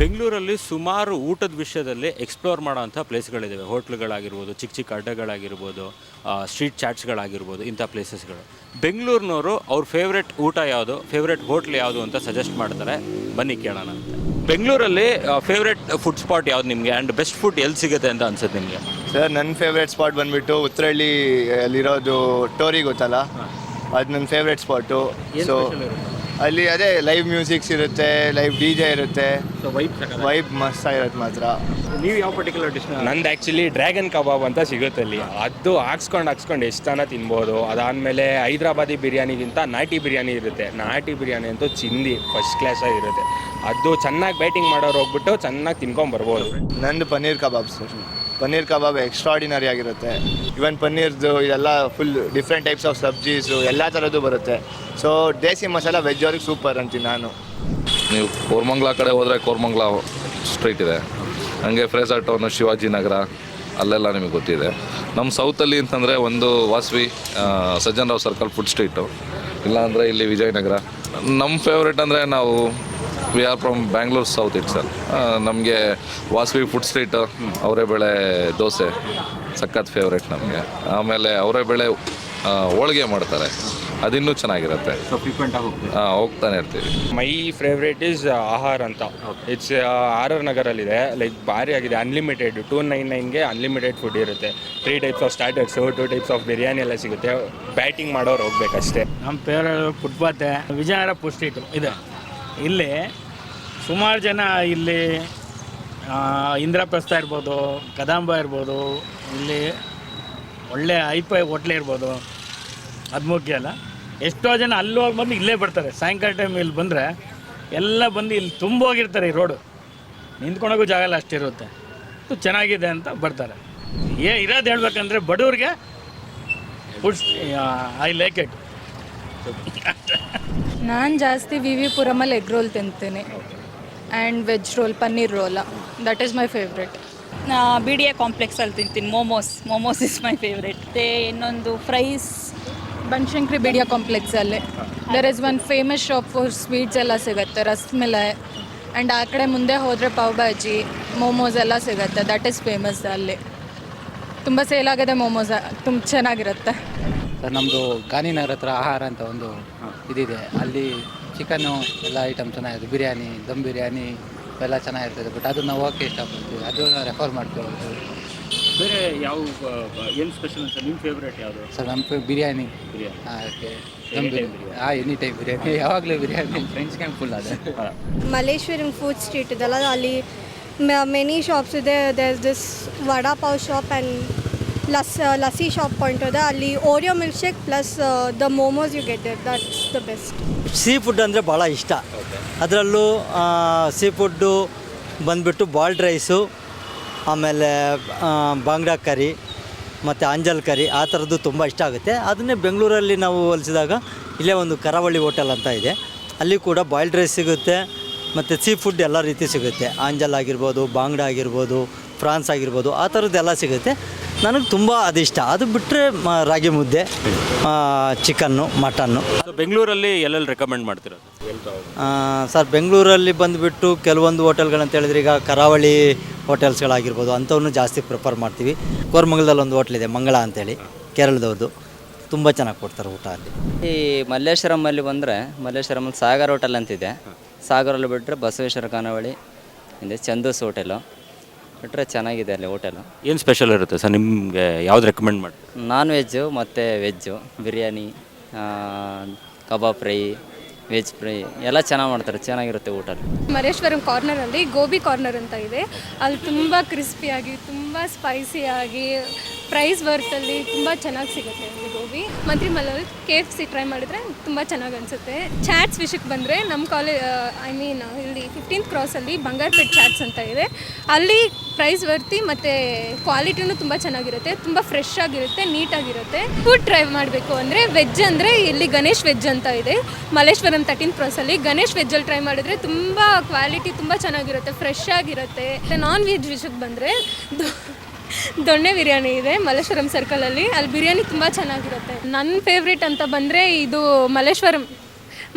ಬೆಂಗಳೂರಲ್ಲಿ ಸುಮಾರು ಊಟದ ವಿಷಯದಲ್ಲಿ ಎಕ್ಸ್ಪ್ಲೋರ್ ಮಾಡೋವಂಥ ಪ್ಲೇಸ್ಗಳಿದ್ದಾವೆ ಹೋಟ್ಲುಗಳಾಗಿರ್ಬೋದು ಚಿಕ್ಕ ಚಿಕ್ಕ ಅಡ್ಡಗಳಾಗಿರ್ಬೋದು ಸ್ಟ್ರೀಟ್ ಚಾಟ್ಸ್ಗಳಾಗಿರ್ಬೋದು ಇಂಥ ಪ್ಲೇಸಸ್ಗಳು ಬೆಂಗಳೂರಿನವರು ಅವ್ರ ಫೇವ್ರೆಟ್ ಊಟ ಯಾವುದು ಫೇವ್ರೆಟ್ ಹೋಟ್ಲ್ ಯಾವುದು ಅಂತ ಸಜೆಸ್ಟ್ ಮಾಡ್ತಾರೆ. ಬನ್ನಿ ಕೇಳೋಣ ಅಂತ. ಬೆಂಗಳೂರಲ್ಲಿ ಫೇವ್ರೆಟ್ ಫುಡ್ ಸ್ಪಾಟ್ ಯಾವ್ದು ನಿಮಗೆ? ಆ್ಯಂಡ್ ಬೆಸ್ಟ್ ಫುಡ್ ಎಲ್ಲಿ ಸಿಗುತ್ತೆ ಅಂತ ಅನ್ಸುತ್ತೆ ನಿಮಗೆ? ಸರ್ ನನ್ನ ಫೇವ್ರೆಟ್ ಸ್ಪಾಟ್ ಬಂದ್ಬಿಟ್ಟು ಉತ್ತರಹಳ್ಳಿ ಅಲ್ಲಿರೋದು ಟೋರಿ ಗೊತ್ತಲ್ಲ? ಅದು ನನ್ನ ಫೇವ್ರೆಟ್ ಸ್ಪಾಟು ಸೊ ಅಲ್ಲಿ ಅದೇ ಲೈವ್ ಮ್ಯೂಸಿಕ್ಸ್ ಇರುತ್ತೆ ಲೈವ್ ಡಿ ಜೆ ಇರುತ್ತೆ ಸೊ ವೈಪ್ ವೈಬ್ ಮಸ್ತ್ ಆಗಿರುತ್ತೆ ಮಾತ್ರ. ನೀವು ಯಾವ ಪರ್ಟಿಕ್ಯುಲರ್ ಡಿಶ್ ನಂದು ಆ್ಯಕ್ಚುಲಿ ಡ್ರ್ಯಾಗನ್ ಕಬಾಬ್ ಅಂತ ಸಿಗುತ್ತೆ ಅಲ್ಲಿ. ಅದು ಹಾಕ್ಸ್ಕೊಂಡು ಹಾಕ್ಸ್ಕೊಂಡು ತಾನ ತಿನ್ಬೋದು. ಅದಾದಮೇಲೆ ಹೈದ್ರಾಬಾದಿ ಬಿರಿಯಾನಿಗಿಂತ ನಾಟಿ ಬಿರಿಯಾನಿ ಇರುತ್ತೆ. ನಾಟಿ ಬಿರಿಯಾನಿ ಅಂತೂ ಚಿಂದಿ ಫಸ್ಟ್ ಕ್ಲಾಸ್ ಆಗಿರುತ್ತೆ ಅದು ಚೆನ್ನಾಗಿ ಬ್ಯಾಟಿಂಗ್ ಮಾಡೋರು ಹೋಗ್ಬಿಟ್ಟು ಚೆನ್ನಾಗಿ ತಿನ್ಕೊಂಡು ಬರ್ಬೋದು. ನಂದು paneer kebab sir paneer kebab extraordinary ಆಗಿರುತ್ತೆ. ಇವನ್ ಪನ್ನೀರ್ದು ಇದೆಲ್ಲ ಫುಲ್ ಡಿಫ್ರೆಂಟ್ ಟೈಪ್ಸ್ ಆಫ್ ಸಬ್ಜೀಸು, ಎಲ್ಲ ಥರದ್ದು ಬರುತ್ತೆ. ಸೊ ದೇಸಿ ಮಸಾಲ ವೆಜ್ ಅವ್ರಿಗೆ ಸೂಪರ್ ಅಂತೀನಿ ನಾನು. ನೀವು ಕೋರ್ಮಂಗ್ಲಾ ಕಡೆ ಹೋದರೆ ಕೋರ್ಮಂಗ್ಲಾ ಸ್ಟ್ರೀಟ್ ಇದೆ. ಹಂಗೆ ಫ್ರೇಸರ್ ಟೌನು ಶಿವಾಜಿ ನಗರ, ಅಲ್ಲೆಲ್ಲ ನಿಮಗೆ ಗೊತ್ತಿದೆ. ನಮ್ಮ ಸೌತಲ್ಲಿ ಅಂತಂದರೆ ಒಂದು Vasavi Sajjan Rao circle food street ಇಲ್ಲಾಂದರೆ ಇಲ್ಲಿ ವಿಜಯನಗರ. ನಮ್ಮ ಫೇವ್ರೇಟ್ ಅಂದರೆ ನಾವು we are from Bangalore south it sir ನಮಗೆ ವಾಸವಿ ಫುಡ್ ಸ್ಟ್ರೀಟ್ ಅವರೇ ಬೆಳೆ ದೋಸೆ ಸಖತ್ ಫೇವ್ರೇಟ್ ನಮಗೆ. ಆಮೇಲೆ ಅವರೇ ಬೆಳೆ ಹೋಳಿಗೆ ಮಾಡ್ತಾರೆ. ಅದಿನ್ನೂ ಚೆನ್ನಾಗಿರುತ್ತೆ. ಆ, ಹೋಗ್ತಾನೆ ಇರ್ತೀವಿ. ಮೈ ಫೇವ್ರೇಟ್ ಇಸ್ ಆಹಾರ್ ಅಂತ. ಇಟ್ಸ್ ಆರ್ ಆರ್ ನಗರಲ್ಲಿದೆ. ಲೈಕ್ ಭಾರಿ ಆಗಿದೆ. ಅನ್ಲಿಮಿಟೆಡ್ ಟೂ ನೈನ್ ನೈನ್ಗೆ ಅನ್ಲಿಮಿಟೆಡ್ ಫುಡ್ ಇರುತ್ತೆ. Three types of starters two types of biryani ಎಲ್ಲ ಸಿಗುತ್ತೆ. ಬ್ಯಾಟಿಂಗ್ ಮಾಡೋರು ಹೋಗ್ಬೇಕಷ್ಟೇ. ನಮ್ಮ ಫೇವ್ರೇಟ್ ಫುಟ್ಪಾತ್ ವಿಜಯನಗರ ಸ್ಟ್ರೀಟು ಇದೆ. ಇಲ್ಲಿ ಸುಮಾರು ಜನ ಇಲ್ಲಿ ಇಂದ್ರಪ್ರಸ್ಥ ಇರ್ಬೋದು, ಕದಂಬ ಇರ್ಬೋದು, ಇಲ್ಲಿ ಒಳ್ಳೆ ಐಪೈ ಹೋಟ್ಲೆ ಇರ್ಬೋದು, ಅದು ಮುಖ್ಯ ಅಲ್ಲ. ಎಷ್ಟೋ ಜನ ಅಲ್ಲಿ ಹೋಗಿ ಬಂದು ಇಲ್ಲೇ ಬರ್ತಾರೆ. ಸಾಯಂಕಾಲ ಟೈಮ್ ಇಲ್ಲಿ ಬಂದರೆ ಎಲ್ಲ ಬಂದು ಇಲ್ಲಿ ತುಂಬ ಹೋಗಿರ್ತಾರೆ ಈ ರೋಡು ನಿಂತ್ಕೊಳ್ಳೋಕ್ಕೂ ಜಾಗ ಎಲ್ಲ ಅಷ್ಟಿರುತ್ತೆ ಚೆನ್ನಾಗಿದೆ ಅಂತ ಬರ್ತಾರೆ. ಏ, ಇರೋದು ಹೇಳ್ಬೇಕಂದ್ರೆ ಬಡವ್ರಿಗೆ ಫುಡ್ಸ್ ಐ ಲೈಕ್ ಇಟ್ ನಾನು ಜಾಸ್ತಿ ವಿ ವಿ ಪುರಮಲ್ಲಿ ಎಗ್ ರೋಲ್ ತಿಂತೀನಿ. And veg roll paneer roll. That is my favourite B D A ಕಾಂಪ್ಲೆಕ್ಸಲ್ಲಿ ತಿಂತೀನಿ. Momos momos is my favourite ಮತ್ತು ಇನ್ನೊಂದು fries Banashankari BDA ಕಾಂಪ್ಲೆಕ್ಸಲ್ಲಿ there is one famous shop for sweets ಎಲ್ಲ ಸಿಗುತ್ತೆ. Rasmalai and ಆ ಕಡೆ ಮುಂದೆ ಹೋದರೆ ಪಾವ್ ಭಾಜಿ ಮೋಮೋಸ್ ಎಲ್ಲ ಸಿಗುತ್ತೆ. ದಟ್ ಈಸ್ ಫೇಮಸ್ ಅಲ್ಲಿ. ತುಂಬ ಸೇಲ್ ಆಗಿದೆ ಮೋಮೋಸ್ ತುಂಬ ಚೆನ್ನಾಗಿರುತ್ತೆ. ಸರ್ ನಮ್ಮದು ಗಾಂಧಿನಗರ ಹತ್ರ ಆಹಾರ ಅಂತ ಒಂದು ಇದಿದೆ. ಅಲ್ಲಿ ಚಿಕನ್ನು ಎಲ್ಲ ಐಟಮ್ ಚೆನ್ನಾಗಿದೆ ಬಿರಿಯಾನಿ ದಮ್ ಬಿರಿಯಾನಿ ಎಲ್ಲ ಚೆನ್ನಾಗಿರ್ತದೆ ಬಟ್ ಅದು ನಾವು ಹೋಗಕ್ಕೆ ಇಷ್ಟಪಡ್ತೀವಿ. ಅದು ರೆಫರ್ ಮಾಡ್ತೀವಿ. ಬೇರೆ ಯಾವ ಏನು ಸ್ಪೆಷಲ್ ಸರ್? ನಿಮ್ಮ ಫೇವ್ರೇಟ್ ಯಾವುದು? ಸರ್ ನಮ್ಮ ಬಿರಿಯಾನಿ. ಬಿರಿಯಾನಿ. ಹಾಂ ಓಕೆ ದಮ್ ಬಿರಿಯಾನಿ ಹಾಂ ಎನಿ ಟೈಮ್ ಬಿರಿಯಾನಿ. ಯಾವಾಗಲೂ ಬಿರಿಯಾನಿ. ಫ್ರೆಂಡ್ಸ್ ಕ್ಯಾಂಪ್ ಫುಲ್ ಅದೇ. ಮಲ್ಲೇಶ್ವರಂ ಫುಡ್ ಸ್ಟ್ರೀಟ್ ಇದೆಲ್ಲ ಅಲ್ಲಿ ಮೆನಿ ಶಾಪ್ಸ್ ಇದೆ. There this vada pav shop and ಲಸ್ lassi shop point ಅದ ಅಲ್ಲಿ Oreo milkshake plus the momos you get it that's the best seafood ಅಂದರೆ ಭಾಳ ಇಷ್ಟ. ಅದರಲ್ಲೂ ಸೀ ಫುಡ್ಡು ಬಂದುಬಿಟ್ಟು ಬಾಲ್ಡ್ ರೈಸು ಆಮೇಲೆ ಬಾಂಗ್ಡಾ ಕರಿ ಮತ್ತು ಆಂಜಲ್ ಕರಿ ಆ ಥರದ್ದು ತುಂಬ ಇಷ್ಟ ಆಗುತ್ತೆ. ಅದನ್ನೇ ಬೆಂಗಳೂರಲ್ಲಿ ನಾವು ಹೋಲಿಸಿದಾಗ ಇಲ್ಲೇ ಒಂದು ಕರಾವಳಿ ಹೋಟೆಲ್ ಅಂತ ಇದೆ. ಅಲ್ಲಿ ಕೂಡ ಬಾಯ್ಲ್ಡ್ ರೈಸ್ ಸಿಗುತ್ತೆ ಮತ್ತು ಸೀ ಫುಡ್ ಎಲ್ಲ ರೀತಿ ಸಿಗುತ್ತೆ. ಆಂಜಲ್ ಆಗಿರ್ಬೋದು ಬಾಂಗ್ಡಾ ಆಗಿರ್ಬೋದು ಫ್ರಾನ್ಸ್ ಆಗಿರ್ಬೋದು ಆ ಥರದ್ದೆಲ್ಲ ಸಿಗುತ್ತೆ. ನನಗೆ ತುಂಬ ಅದಿಷ್ಟ ಅದು ಬಿಟ್ಟರೆ ರಾಗಿ ಮುದ್ದೆ ಚಿಕನ್ನು ಮಟನ್ನು. ಸೊ ಬೆಂಗಳೂರಲ್ಲಿ ಎಲ್ಲೆಲ್ಲಿ ರೆಕಮೆಂಡ್ ಮಾಡ್ತೀರಾ? ಸರ್ ಬೆಂಗಳೂರಲ್ಲಿ ಬಂದುಬಿಟ್ಟು ಕೆಲವೊಂದು ಹೋಟೆಲ್ಗಳಂತ ಹೇಳಿದ್ರೆ ಈಗ ಕರಾವಳಿ ಹೋಟೆಲ್ಸ್ಗಳಾಗಿರ್ಬೋದು ಅಂಥವನ್ನು ಜಾಸ್ತಿ ಪ್ರಿಫರ್ ಮಾಡ್ತೀವಿ. ಕೋರ್ಮಂಗಲದಲ್ಲಿ ಒಂದು ಇದೆ ಮಂಗಳ ಅಂತೇಳಿ ಕೇರಳದವ್ರದ್ದು ತುಂಬ ಚೆನ್ನಾಗಿ ಕೊಡ್ತಾರೆ ಊಟ ಅಲ್ಲಿ. ಈ ಮಲ್ಲೇಶ್ವರಮಲ್ಲಿ ಬಂದರೆ ಮಲ್ಲೇಶ್ವರಮಲ್ಲಿ ಸಾಗರ್ ಹೋಟೆಲ್ ಅಂತಿದೆ. ಸಾಗರಲ್ಲಿ ಬಿಟ್ಟರೆ ಬಸವೇಶ್ವರ ಖಾನಾವಳಿ ಇದೆ ಚಂದೂಸ್ ಹೋಟೆಲು. ಬಿಟ್ಟರೆ ಚೆನ್ನಾಗಿದೆ ಅಲ್ಲಿ ಹೋಟೆಲು. ಏನು ಸ್ಪೆಷಲ್ ಇರುತ್ತೆ ಸರ್ ನಿಮಗೆ? ಯಾವ್ದು ರೆಕಮೆಂಡ್ ಮಾಡಿ? ನಾನ್ ವೆಜ್ಜು ಮತ್ತು veg biryani kebab fry veg fry ಎಲ್ಲ ಚೆನ್ನಾಗಿ ಮಾಡ್ತಾರೆ ಚೆನ್ನಾಗಿರುತ್ತೆ ಊಟ ಅಲ್ಲಿ ಮರೇಶ್ವರಂ ಕಾರ್ನರಲ್ಲಿ ಗೋಬಿ ಕಾರ್ನರ್ ಅಂತ ಇದೆ. ಅಲ್ಲಿ ತುಂಬ ಕ್ರಿಸ್ಪಿಯಾಗಿ ತುಂಬ ಸ್ಪೈಸಿಯಾಗಿ ಪ್ರೈಸ್ ವರ್ತಲ್ಲಿ ತುಂಬ ಚೆನ್ನಾಗಿ ಸಿಗುತ್ತೆ ಅಲ್ಲಿ ಗೋಬಿ. ಮಂತ್ರಿಮಲಲ್ಲಿ ಕೆ ಎಫ್ ಸಿ ಟ್ರೈ ಮಾಡಿದ್ರೆ ತುಂಬ ಚೆನ್ನಾಗಿ ಅನಿಸುತ್ತೆ. ಚಾಟ್ಸ್ ವಿಷಯಕ್ಕೆ ಬಂದರೆ ನಮ್ಮ ಕಾಲೇಜ್ ಐ ಮೀನ್ ಇಲ್ಲಿ ಫಿಫ್ಟೀನ್ತ್ ಕ್ರಾಸಲ್ಲಿ ಬಂಗಾರಪೇಟ್ ಚಾಟ್ಸ್ ಅಂತ ಇದೆ. ಅಲ್ಲಿ ಪ್ರೈಸ್ ವರ್ತಿ ಮತ್ತು ಕ್ವಾಲಿಟಿನೂ ತುಂಬ ಚೆನ್ನಾಗಿರುತ್ತೆ, ತುಂಬ ಫ್ರೆಶ್ ಆಗಿರುತ್ತೆ, ನೀಟಾಗಿರುತ್ತೆ. ಫುಡ್ ಟ್ರೈ ಮಾಡಬೇಕು ಅಂದರೆ ವೆಜ್ ಅಂದರೆ ಇಲ್ಲಿ ಗಣೇಶ್ ವೆಜ್ ಅಂತ ಇದೆ. ಮಲ್ಲೇಶ್ವರಂ ತರ್ಟೀನ್ ಕ್ರಾಸಲ್ಲಿ ಗಣೇಶ್ ವೆಜ್ಜಲ್ಲಿ ಟ್ರೈ ಮಾಡಿದ್ರೆ ತುಂಬ ಕ್ವಾಲಿಟಿ ತುಂಬ ಚೆನ್ನಾಗಿರುತ್ತೆ ಫ್ರೆಶ್ ಆಗಿರುತ್ತೆ. ನಾನ್ ವೆಜ್ ವಿಷಯಕ್ಕೆ ಬಂದರೆ ದೊಣ್ಣೆ ಬಿರಿಯಾನಿ ಇದೆ ಮಲ್ಲೇಶ್ವರಂ ಸರ್ಕಲಲ್ಲಿ ಅಲ್ಲಿ. ಬಿರಿಯಾನಿ ತುಂಬ ಚೆನ್ನಾಗಿರುತ್ತೆ. ನನ್ನ ಫೇವ್ರೇಟ್ ಅಂತ ಬಂದರೆ ಇದು ಮಲ್ಲೇಶ್ವರಂ.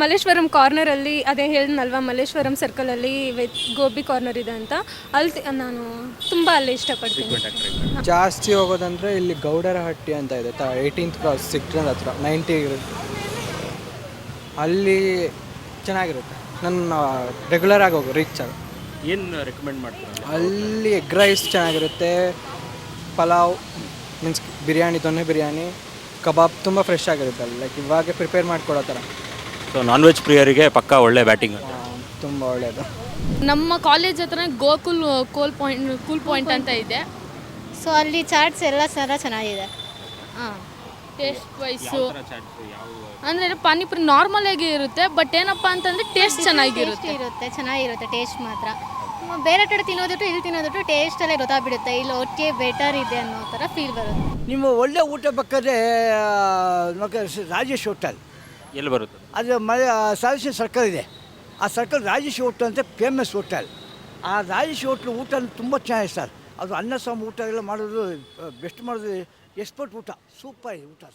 ಮಲ್ಲೇಶ್ವರಂ ಕಾರ್ನರಲ್ಲಿ ಅದೇ ಹೇಳಿದ್ನಲ್ವಾ ಮಲ್ಲೇಶ್ವರಂ ಸರ್ಕಲಲ್ಲಿ ವಿತ್ ಗೋಬಿ ಕಾರ್ನರ್ ಇದೆ ಅಂತ. ಅಲ್ಲಿ ತಿ- ನಾನು ತುಂಬ ಅಲ್ಲಿ ಇಷ್ಟಪಡ್ತೀನಿ. ಜಾಸ್ತಿ ಹೋಗೋದಂದ್ರೆ ಇಲ್ಲಿ ಗೌಡರ ಹಟ್ಟಿ ಅಂತ ಇದೆ ತ ಏಯ್ಟೀನ್ತ್ ಕ್ರಾಸ್ ಸಿಕ್ಟ್ರನ್ ಹತ್ರ ನೈಂಟಿ ಇರುತ್ತೆ. ಅಲ್ಲಿ ಚೆನ್ನಾಗಿರುತ್ತೆ. ನನ್ನ ರೆಗ್ಯುಲರ್ ಆಗಿ ಹೋಗು ರೀಚ್ ಆಗ. ಏನು ರೆಕಮೆಂಡ್ ಮಾಡ್ತೀರಾ? ಅಲ್ಲಿ ಎಗ್ ರೈಸ್ ಚೆನ್ನಾಗಿರುತ್ತೆ ಪಲಾವ್ ಮೀನ್ಸ್ ಬಿರಿಯಾನಿ ದೊನ್ನೆ ಬಿರಿಯಾನಿ ಕಬಾಬ್ ತುಂಬ ಫ್ರೆಶ್ ಆಗಿರುತ್ತೆ ಅಲ್ಲಿ. ಲೈಕ್ ಇವಾಗೆ ಪ್ರಿಪೇರ್ ಮಾಡಿಕೊಡೋ ಥರ. ಸೊ ನಾನ್ ವೆಜ್ ಪ್ರಿಯರಿಗೆ ಪಕ್ಕಾ ಒಳ್ಳೆ ಬ್ಯಾಟಿಂಗ್ ತುಂಬ ಒಳ್ಳೆಯದು ನಮ್ಮ ಕಾಲೇಜ್ ಹತ್ರ ಗೋಕುಲ್ ಕೋಲ್ ಪಾಯಿಂಟ್ ಕೂಲ್ ಪಾಯಿಂಟ್ ಅಂತ ಇದೆ. ಸೊ ಅಲ್ಲಿ ಚಾಟ್ಸ್ ಎಲ್ಲ ಸರ ಚೆನ್ನಾಗಿದೆ. ಹಾಂ. ಟೇಸ್ಟ್ ವೈಸು ಅಂದರೆ ಪಾನಿಪುರಿ ನಾರ್ಮಲ್ ಆಗಿ ಇರುತ್ತೆ ಬಟ್ ಏನಪ್ಪ ಅಂತಂದರೆ ಟೇಸ್ಟ್ ಚೆನ್ನಾಗಿರುತ್ತೆ. ಇರುತ್ತೆ ಚೆನ್ನಾಗಿರುತ್ತೆ ಟೇಸ್ಟ್ ಮಾತ್ರ. ಬೇರೆ ಕಡೆ ತಿನ್ನೋದಿಟ್ಟು ಇಲ್ಲಿ ತಿನ್ನೋದಿಟ್ಟು ಟೇಸ್ಟಲ್ಲೇ ಗೊತ್ತಾಗ್ಬಿಡುತ್ತೆ. ಇಲ್ಲಿ ಒಟ್ಟಿಗೆ ಬೆಟರ್ ಇದೆ ಅನ್ನೋ ಥರ ಫೀಲ್ ಬರುತ್ತೆ. ನಿಮ್ಮ ಒಳ್ಳೆ ಊಟ ಬೇಕಾದ್ರೆ ರಾಜೇಶ್ ಹೋಟೆಲ್ ಎಲ್ಲಿ ಬರುತ್ತೆ? ಅದು ಮಳೆ ಸದಸ್ಯ ಸರ್ಕಲ್ ಇದೆ. ಆ ಸರ್ಕಲ್ ರಾಜೇಶ್ ಹೋಟ್ಲು ಅಂತ ಫೇಮಸ್ ಹೋಟೆಲ್ ಆ ರಾಜೇಶ್ ಹೋಟ್ಲು ಊಟ ತುಂಬ ಚೆನ್ನಾಗಿದೆ ಸರ್. ಅದು ಅನ್ನ, ಸಾಂಬಾರು ಊಟ ಎಲ್ಲ ಮಾಡೋದು ಬೆಸ್ಟ್ ಮಾಡೋದು ಎಕ್ಸ್ಪರ್ಟ್ ಊಟ. ಸೂಪರ್ ಊಟ.